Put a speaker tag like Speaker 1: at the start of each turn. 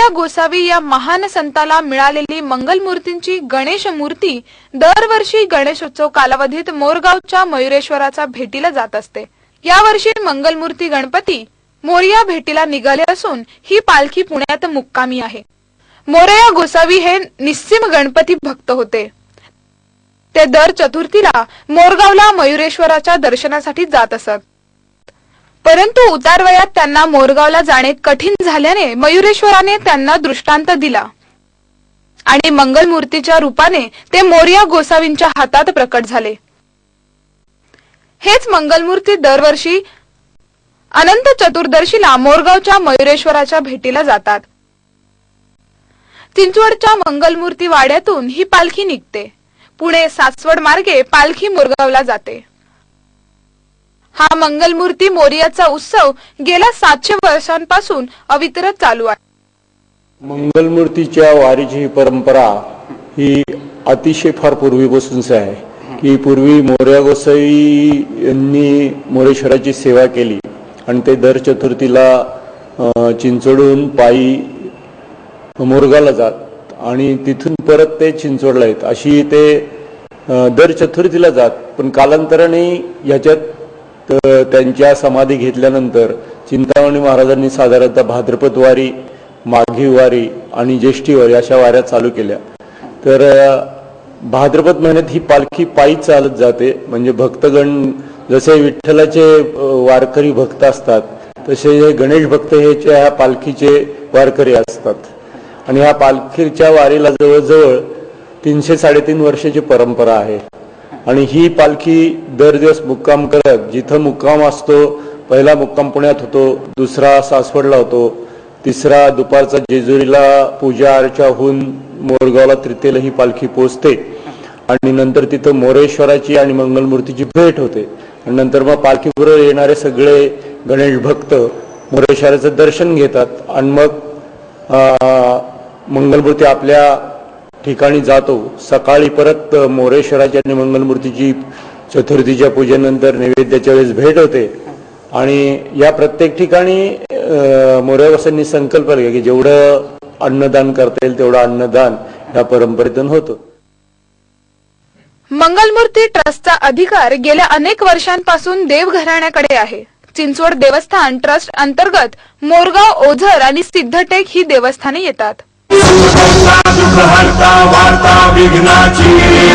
Speaker 1: मोरया गोसावी या महान संताला मिळालेली मंगलमूर्तींची गणेश मूर्ती दरवर्षी गणेशोत्सव कालावधीत मोरगावच्या मयुरेश्वराचा भेटीला जात असते. यावर्षी मंगलमूर्ती गणपती मोरया भेटीला निघाले असून ही पालखी पुण्यात मुक्कामी आहे. मोरया गोसावी हे निस्सिम गणपती भक्त होते. ते दर चतुर्थीला मोरगावला मयुरेश्वराच्या दर्शनासाठी जात असत. परंतु उतार वयात त्यांना मोरगावला जाणे कठीण झाल्याने मयुरेश्वराने त्यांना दृष्टांत दिला. आणि मंगलमूर्तीच्या रूपाने ते मोर्या गोसावींच्या हातात प्रकट झाले. हेच मंगलमूर्ती दरवर्षी अनंत चतुर्दशीला मोरगावच्या मयुरेश्वराच्या भेटीला जातात. चिंचवडच्या मंगलमूर्ती वाड्यातून ही पालखी निघते. पुणे सासवड मार्गे पालखी मोरगावला जाते. हा मंगलमूर्ती मोरियाचा उत्सव गेल्या सातशे वर्षांपासून अवितरत चालू आहे.
Speaker 2: मंगलमूर्तीच्या वारीची ही परंपरा ही अतिशय फार पूर्वीपासूनच आहे. की पूर्वी मोर्या गोसाई यांनी मोरेश्वराची सेवा केली आणि ते दर चतुर्थीला चिंचोडून पायी मोरगाला जात आणि तिथून परत ते चिंचोडला येत. अशी ते दर चतुर्थीला जात. पण कालांतराने ह्याच्यात तर त्यांच्या समाधी घेतल्यानंतर चिंतामणी महाराजांनी साधारणतः भाद्रपद वारी माघी वारी आणि ज्येष्ठी वारी अशा वाऱ्या चालू केल्या. तर भाद्रपद महिन्यात ही पालखी पायी चालत जाते. म्हणजे भक्तगण जसे विठ्ठलाचे वारकरी भक्त असतात तसे हे गणेश भक्त हे ह्या पालखीचे वारकरी असतात. आणि ह्या पालखीच्या वारीला जवळजवळ तीनशे साडेतीन वर्षाची परंपरा आहे. आणि ही पालखी दर दिवस मुक्काम करत जिथं मुक्काम असतो पहिला मुक्काम पुण्यात होतो दुसरा सासवडला होतो तिसरा दुपारचा जेजुरीला पूजा अर्चा होऊन मोरगावला तृतीयला ही पालखी पोचते आणि नंतर तिथं मोरेश्वराची आणि मंगलमूर्तीची भेट होते. आणि नंतर मग पालखीबरोबर येणारे सगळे गणेश भक्त मोरेश्वराचं दर्शन घेतात. आणि मग मंगलमूर्ती आपल्या ठिकाणी जातो. सकाळी परत मोरेश्वराच्या आणि मंगलमूर्तीची चतुर्थीच्या पूजेनंतर नैवेद्याच्या वेळेस भेट होते. आणि या प्रत्येक ठिकाणी मोरेवासांनी संकल्प केला की जेवढं अन्नदान करता येईल तेवढं अन्नदान या परंपरेतून होतं.
Speaker 1: मंगलमूर्ती ट्रस्टचा अधिकार गेल्या अनेक वर्षांपासून देवघराण्याकडे आहे. चिंचवड देवस्थान ट्रस्ट अंतर्गत मोरगाव ओझर आणि सिद्धटेक ही देवस्थाने येतात.
Speaker 3: सुखहर्ता वार्ता विघ्नाची.